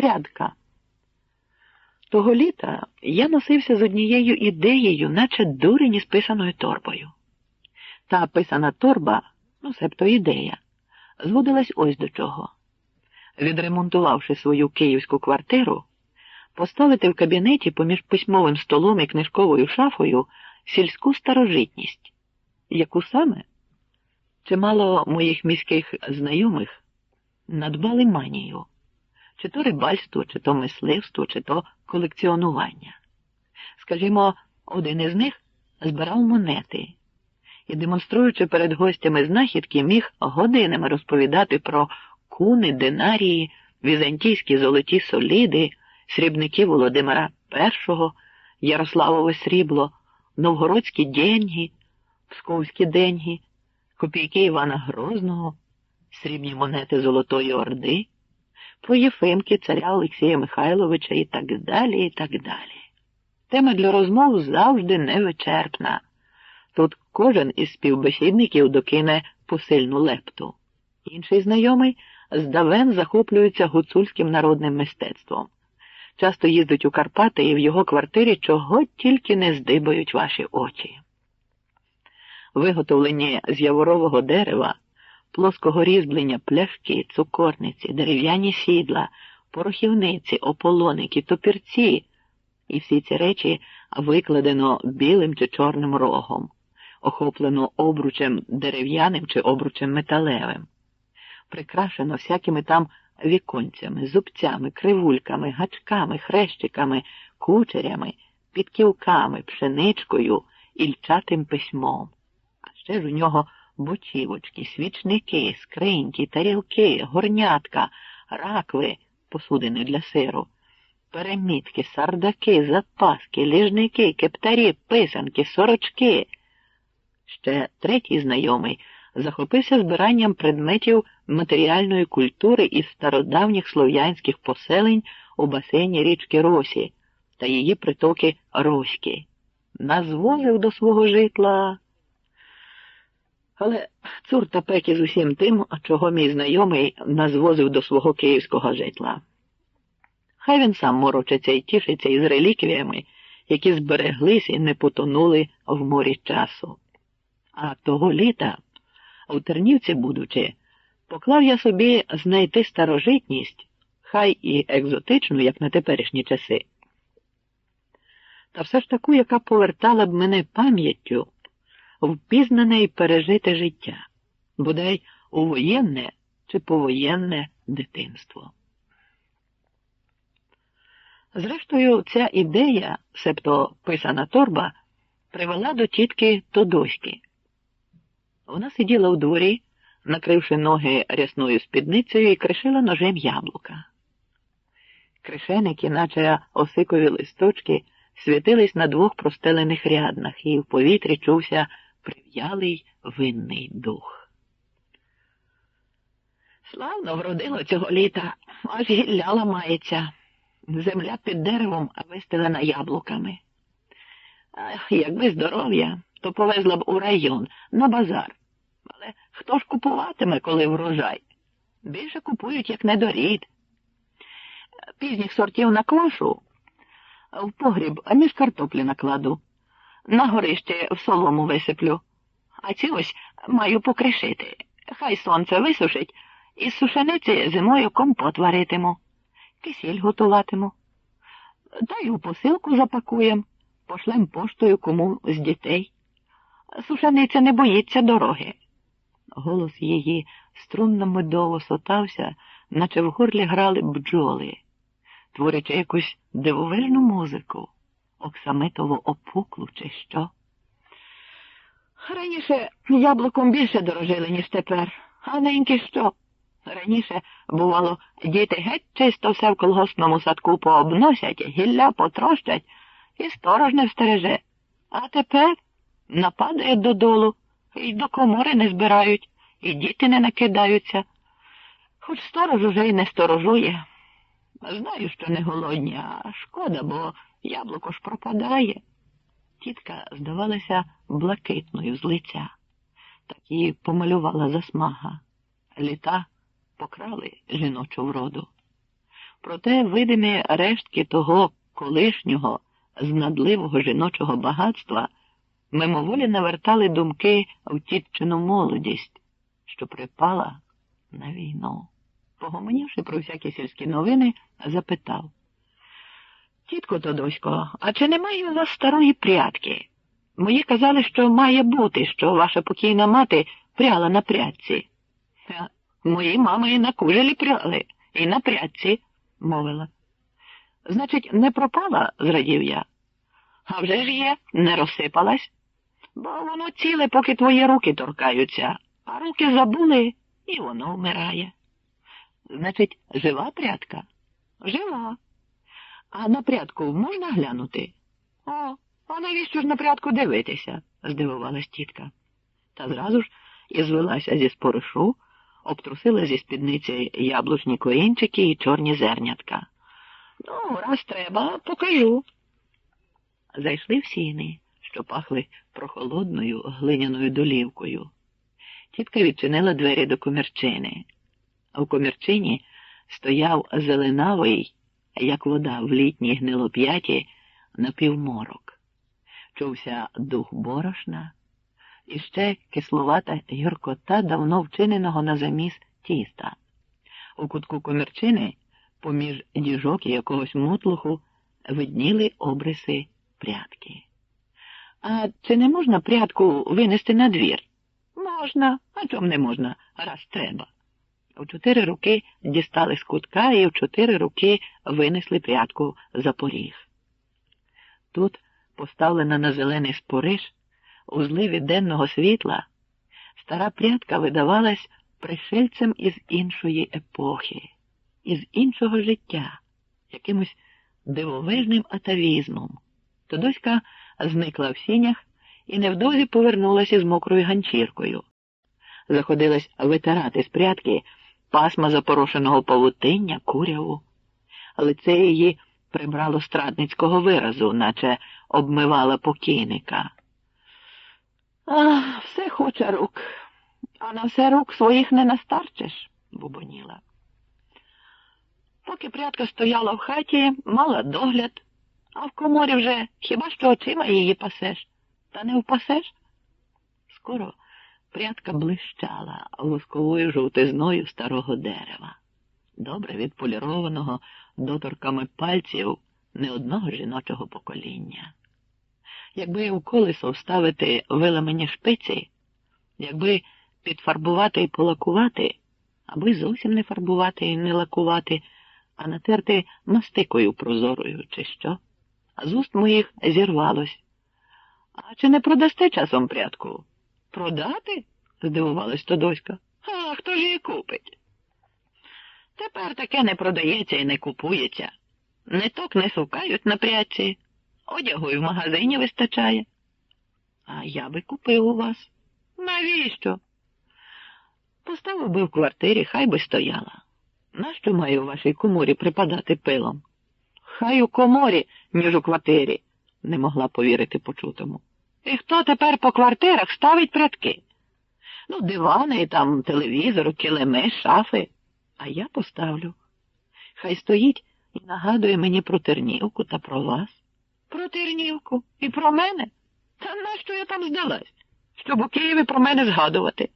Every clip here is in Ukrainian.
прядка. Того літа я носився з однією ідеєю, наче дурень із писаною торбою. Та писана торба, ну себто ідея, зводилась ось до чого. Відремонтувавши свою київську квартиру, поставити в кабінеті поміж письмовим столом і книжковою шафою сільську старожитність, яку саме чимало моїх міських знайомих надбали манію, чи то рибальство, чи то мисливство, чи то колекціонування. Скажімо, один із них збирав монети і, демонструючи перед гостями знахідки, міг годинами розповідати про куни, динарії, візантійські золоті соліди, срібники Володимира І, Ярославове срібло, новгородські деньги, псковські деньги, копійки Івана Грозного, срібні монети Золотої Орди, про Єфимки, царя Олексія Михайловича і так далі, і так далі. Тема для розмов завжди невичерпна. Тут кожен із співбесідників докине посильну лепту. Інший знайомий здавен захоплюється гуцульським народним мистецтвом. Часто їздить у Карпати і в його квартирі чого тільки не здибають ваші очі. Виготовлені з яворового дерева, плоского різьблення пляшки, цукорниці, дерев'яні сідла, порохівниці, ополоники, топірці, і всі ці речі викладено білим чи чорним рогом, охоплено обручем дерев'яним чи обручем металевим, прикрашено всякими там віконцями, зубцями, кривульками, гачками, хрещиками, кучерями, підківками, пшеничкою і льчатим письмом. А ще ж у нього бочівочки, свічники, скриньки, тарілки, горнятка, ракви, посудини для сиру, перемітки, сардаки, запаски, ліжники, кептарі, писанки, сорочки. Ще третій знайомий захопився збиранням предметів матеріальної культури із стародавніх слов'янських поселень у басейні річки Росі та її притоки Роськи. Назвозив до свого житла. Але цур та пеки з усім тим, чого мій знайомий назвозив до свого київського житла. Хай він сам морочиться і тішиться із реліквіями, які збереглись і не потонули в морі часу. А того літа, у Тернівці будучи, поклав я собі знайти старожитність, хай і екзотичну, як на теперішні часи, та все ж таку, яка повертала б мене пам'яттю впізнане і пережите життя, бодай у воєнне чи повоєнне дитинство. Зрештою, ця ідея, себто писана торба, привела до тітки Тодоськи. Вона сиділа у дворі, накривши ноги рясною спідницею і кришила ножем яблука. Кришеники, наче осикові листочки, світились на двох простелених ряднах, і в повітрі чувся прив'ялий винний дух. Славно вродило цього літа, аж гілля ламається. Земля під деревом вистелена яблуками. Ах, якби здоров'я, то повезла б у район на базар. Але хто ж купуватиме, коли врожай? Більше купують, як недорід. Пізніх сортів наквашу, в погріб між картоплі накладу. На горище в солому висиплю, а ці ось маю покришити. Хай сонце висушить, із сушениці зимою компот варитиму, кисіль готуватиму. Та й у посилку запакуєм, пошлем поштою кому з дітей. Сушениця не боїться дороги. Голос її струнно медово сотався, наче в горлі грали бджоли, творячи якусь дивовижну музику, оксамитово опуклу, чи що. Раніше яблуком більше дорожили, ніж тепер, а неньки що. Раніше, бувало, діти геть чисто все в колгоспному садку пообносять, гілля потрощать і сторож не встереже. А тепер нападає додолу, і до комори не збирають, і діти не накидаються. Хоч сторож уже й не сторожує. Знаю, що не голодні, а шкода, бо яблуко ж пропадає. Тітка здавалася блакитною з лиця, так її помалювала засмага. Літа покрали жіночу вроду. Проте видимі рештки того колишнього, знадливого жіночого багатства мимоволі навертали думки в тітчину молодість, що припала на війну. Погомонівши про всякі сільські новини, запитав. Тітко Тодосько, а чи немає у вас старої прядки? Мої казали, що має бути, що ваша покійна мати пряла на прядці. Мої мами і на кужелі пряли, і на прядці, мовила. Значить, не пропала, зрадів я. А вже ж є, не розсипалась, бо воно ціле, поки твої руки торкаються, а руки забули, і воно вмирає. Значить, жива прядка? Жива. А на прядку можна глянути? О, а навіщо ж на прядку дивитися? здивувалась тітка. Та зразу ж і звелася зі споришу, обтрусила зі спідниці яблучні корінчики і чорні зернятка. Ну, раз треба, покажу. Зайшли в сіни, що пахли прохолодною глиняною долівкою. Тітка відчинила двері до комірчини. У комірчині стояв зеленавий, як вода в літній гнилоп'яті, напівморок. Чувся дух борошна, і ще кислувата гіркота давно вчиненого на заміс тіста. У кутку комірчини, поміж діжок і якогось мутлуху, видніли обриси прядки. А чи не можна прядку винести на двір? Можна, а чом не можна, раз треба. У чотири руки дістали з кутка і в чотири руки винесли прядку за поріг. Тут, поставлена на зелений спориш, у зливі денного світла, стара прядка видавалась пришельцем із іншої епохи, із іншого життя, якимось дивовижним атавізмом. Тодоська зникла в сінях і невдовзі повернулася з мокрою ганчіркою. Заходилась витирати з прядки пасма запорошеного павутиння, куряву. Лице її прибрало страдницького виразу, наче обмивала покійника. Ах, все хоче рук, а на все рук своїх не настарчиш, бубоніла. Поки прядка стояла в хаті, мала догляд, а в коморі вже хіба що очима її пасеш, та не впасеш? Скоро прядка блищала восковою жовтизною старого дерева, добре відполірованого доторками пальців не одного жіночого покоління. Якби у колесо вставити виламені шпиці, якби підфарбувати і полакувати, або й зовсім не фарбувати і не лакувати, а натерти мастикою прозорою, чи що, а з уст моїх зірвалось. А чи не продасте часом прядку? Продати? здивувалась Тодоська. А хто ж її купить? Тепер таке не продається і не купується. Ниток не сукають на прядці, одягу і в магазині вистачає. А я би купив у вас. Навіщо? Поставив би в квартирі, хай би стояла. Нащо маю у вашій коморі припадати пилом? Хай у коморі, ніж у квартирі, не могла повірити почутому. І хто тепер по квартирах ставить прядки? Ну, дивани, там, телевізор, килими, шафи. А я поставлю. Хай стоїть і нагадує мені про Тернівку та про вас. Про Тернівку і про мене? Та нащо я там здалась? Щоб у Києві про мене згадувати.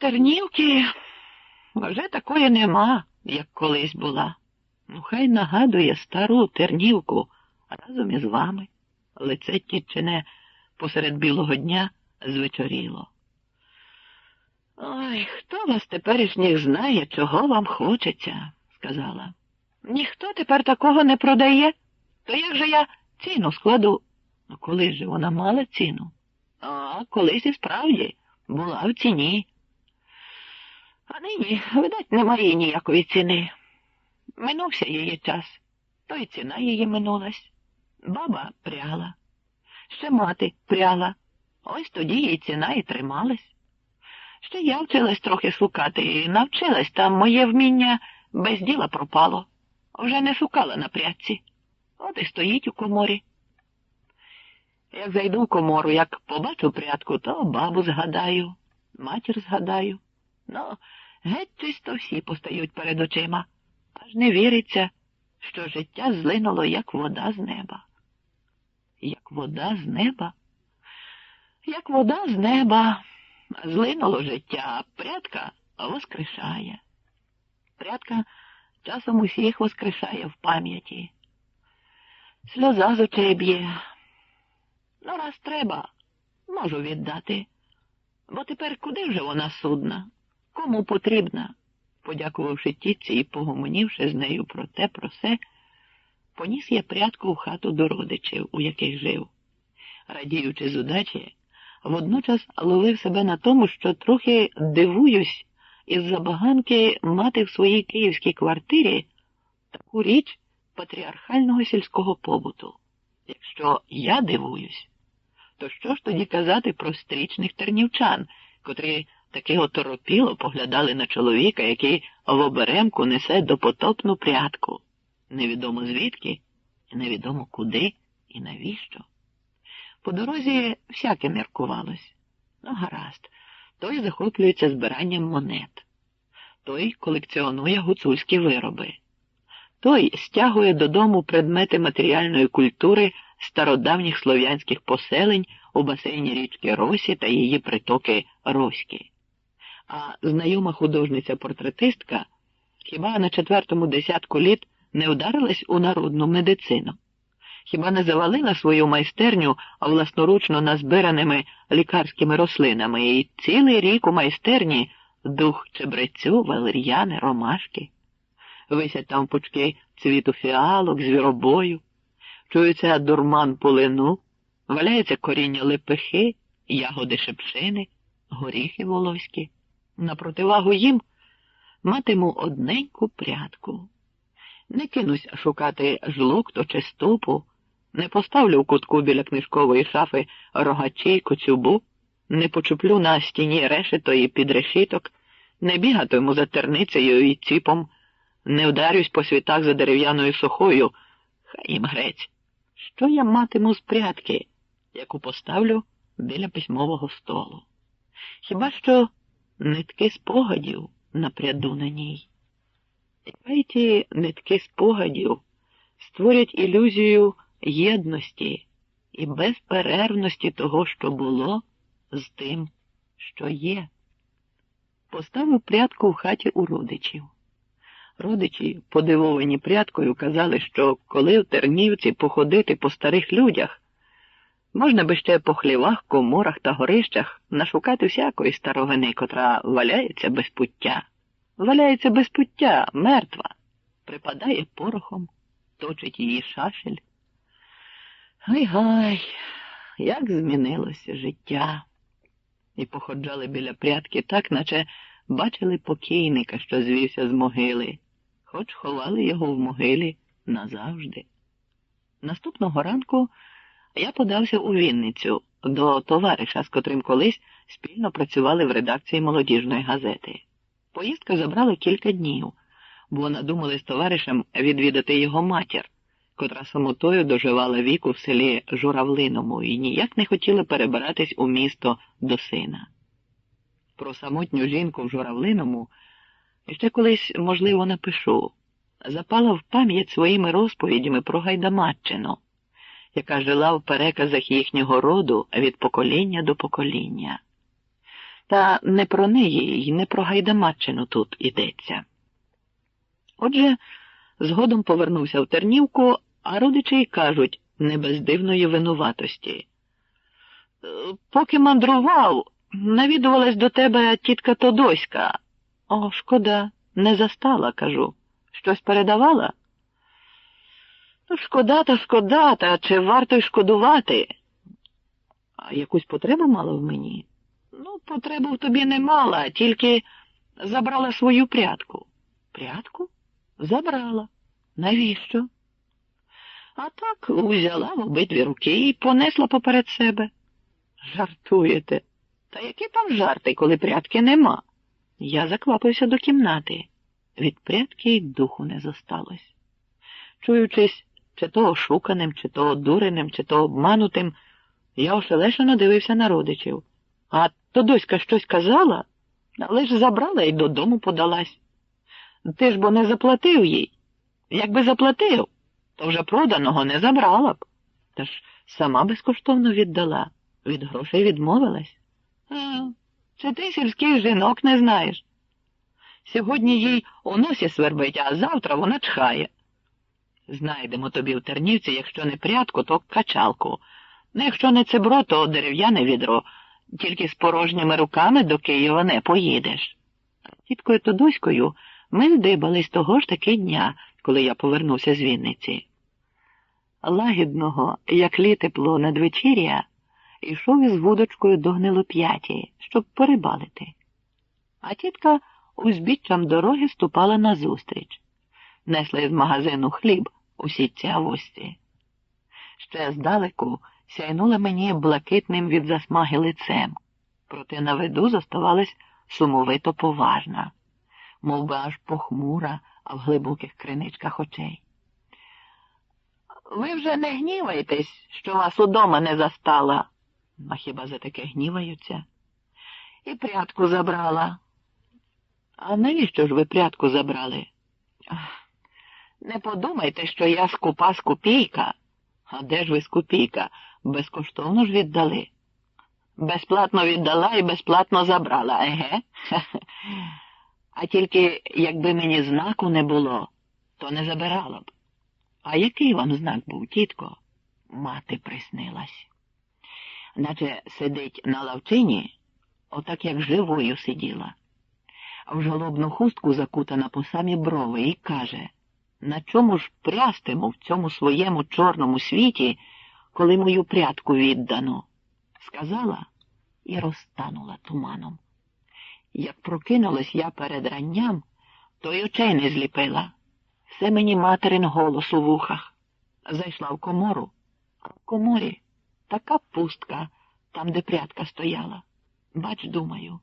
Тернівки вже такої нема, як колись була. Ну, хай нагадує стару Тернівку разом із вами. Лице тітчине посеред білого дня звечоріло. Ой, хто вас теперішніх знає, чого вам хочеться, сказала. Ніхто тепер такого не продає, то як же я ціну складу? Ну, коли ж вона мала ціну? А колись і справді була в ціні. А нині, видать, немає ніякої ціни. Минувся її час, то й ціна її минулась. Баба пряла, ще мати пряла. Ось тоді її ціна і трималась. Ще я вчилась трохи шукати і навчилась, там моє вміння без діла пропало. Вже не шукала на прядці. От і стоїть у коморі. Як зайду в комору, як побачу прядку, то бабу згадаю, матір згадаю. Ну, геть чисто всі постають перед очима. Аж не віриться, що життя злинуло, як вода з неба. Як вода з неба? Як вода з неба, злинуло життя, прядка воскрешає. Прядка часом усіх воскрешає в пам'яті. Сльоза з очей б'є. Ну, раз треба, можу віддати. Бо тепер куди вже вона судна? Кому потрібна? Подякувавши тітці і погомонівши з нею про те, про се, поніс я прядку в хату до родичів, у яких жив. Радіючи з удачі, водночас ловив себе на тому, що трохи дивуюсь із забаганки мати в своїй київській квартирі таку річ патріархального сільського побуту. Якщо я дивуюсь, то що ж тоді казати про стрічних тернівчан, котрі таки оторопіло поглядали на чоловіка, який в оберемку несе допотопну прядку, невідомо звідки, невідомо куди і навіщо. По дорозі всяке міркувалось. Ну, гаразд, той захоплюється збиранням монет, той колекціонує гуцульські вироби, той стягує додому предмети матеріальної культури стародавніх слов'янських поселень у басейні річки Росі та її притоки Роськи. А знайома художниця-портретистка хіба на четвертому десятку літ не вдарилась у народну медицину? Хіба не завалила свою майстерню власноручно назбираними лікарськими рослинами і цілий рік у майстерні дух чебрецю, валер'яни, ромашки? Висять там пучки цвіту фіалок, звіробою, чується дурман полину, валяється коріння лепехи, ягоди шепшини, горіхи волоські. На противагу їм матиму одненьку прядку. Не кинусь шукати жлукту чи стопу, не поставлю в кутку біля книжкової шафи рогачі й коцюбу, не почуплю на стіні решето і підрешіток, не бігатиму за терницею і ціпом, не вдарюсь по світах за дерев'яною сухою, хай їм грець. Що я матиму з прядки, яку поставлю біля письмового столу? Хіба що нитки спогадів напряду на ній? Хай ті нитки спогадів створять ілюзію єдності і безперервності того, що було, з тим, що є. Поставив прядку в хаті у родичів. Родичі, подивовані прядкою, казали, що коли в Тернівці походити по старих людях, можна би ще по хлівах, коморах та горищах нашукати всякої старовини, котра валяється без пуття. Валяється без пуття, мертва, припадає порохом, точить її шашель. Гай-гай, як змінилося життя. І походжали біля прядки так, наче бачили покійника, що звівся з могили, хоч ховали його в могилі назавжди. Наступного ранку я подався у Вінницю до товариша, з котрим колись спільно працювали в редакції молодіжної газети. Поїздка забрала кілька днів, бо надумали з товаришем відвідати його матір котра самотою доживала віку в селі Журавлиному і ніяк не хотіла перебиратись у місто до сина. Про самотню жінку в Журавлиному ще колись, можливо, напишу, запала в пам'ять своїми розповідями про Гайдамаччину, яка жила в переказах їхнього роду від покоління до покоління. Та не про неї і не про Гайдамаччину тут йдеться. Отже, згодом повернувся в Тернівку, а родичі й кажуть не без дивної винуватості. «Е, поки мандрував, навідувалась до тебе тітка Тодоська. О, шкода, не застала, кажу. Щось передавала? Ну, шкода та шкода, та чи варто й шкодувати? А якусь потребу мала в мені? Ну, потребу в тобі не мала, тільки забрала свою прядку. Прядку? Забрала. Навіщо? А так узяла в обидві руки і понесла поперед себе. Жартуєте? Та які там жарти, коли прятки нема? Я заквапився до кімнати. Від прятки й духу не зосталось. Чуючись, чи то ошуканим, чи то одуреним, чи то обманутим, я ошелешено дивився на родичів. А Тодоська щось казала, але ж забрала і додому подалась. Ти ж бо не заплатив їй. Якби заплатив, то вже проданого не забрала б. Та ж сама безкоштовно віддала, від грошей відмовилась. А, це ти сільських жінок не знаєш. Сьогодні їй у носі свербить, а завтра вона чхає. Знайдемо тобі в тернівці, якщо не прядку, то качалку. Ну, якщо не цебро, то дерев'яне відро. Тільки з порожніми руками до Києва не поїдеш. Тіткою Тодуською ми здибались того ж таки дня, коли я повернувся з Вінниці. Лагідного, як літепло надвечір'я, йшов із вудочкою до гнилоп'яті, щоб порибалити. А тітка узбіччям дороги ступала назустріч, несла із магазину хліб у сітці авості. Ще здалеку сяйнула мені блакитним від засмаги лицем, проте на виду зоставалась сумовито поважна, мов би аж похмура, а в глибоких криничках очей. Ви вже не гніваєтесь, що вас удома не застала, а хіба за таке гніваються? І прядку забрала. А навіщо ж ви прядку забрали? Не подумайте, що я скупа скупійка. А де ж ви скупійка? Безкоштовно ж віддали. Безплатно віддала і безплатно забрала, еге? А тільки якби мені знаку не було, то не забирала б. А який вам знак був, тітко? Мати приснилась. Наче сидить на лавчині, отак як живою сиділа, в жалобну хустку закутана по самі брови і каже, на чому ж прястиму в цьому своєму чорному світі, коли мою прядку віддано? Сказала і розтанула туманом. Як прокинулась я перед ранням, то й очей не зліпила. Все мені материн голос у вухах. Зайшла в комору, а в коморі така пустка, там, де прядка стояла. Бач, думаю,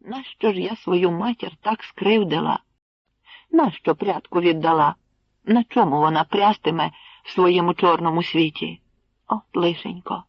нащо ж я свою матір так скривдила? Нащо прядку віддала? На чому вона прястиме в своєму чорному світі? От лишенько.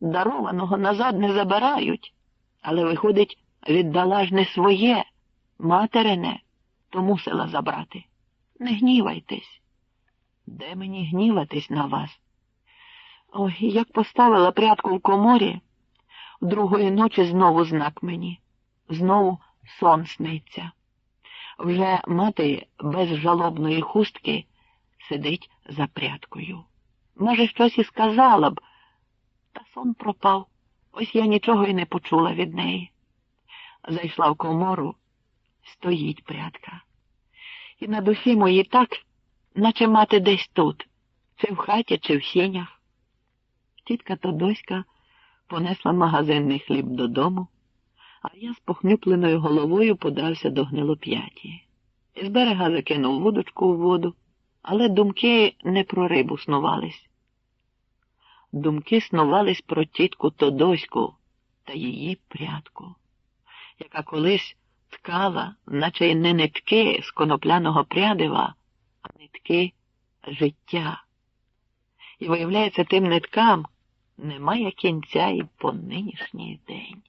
Дарованого назад не забирають, але, виходить, віддала ж не своє, материне, то мусила забрати. Не гнівайтесь. Де мені гніватись на вас? Ой, як поставила прядку в коморі, другої ночі знову знак мені, знову сон сниться. Вже мати без жалобної хустки сидить за прядкою. Може, щось і сказала б, та сон пропав. Ось я нічого й не почула від неї. Зайшла в комору, стоїть прядка. І на душі моїй так, наче мати десь тут, чи в хаті, чи в сінях. Тітка Тодоська понесла магазинний хліб додому, а я з похнюпленою головою подався до гнилоп'яті. З берега закинув вудочку у воду, але думки не про рибу снувались. Думки снувались про тітку Тодоську та її прядку, яка колись ткала, наче й не нитки з конопляного прядива, а нитки життя. І, виявляється, тим ниткам немає кінця і по нинішній день.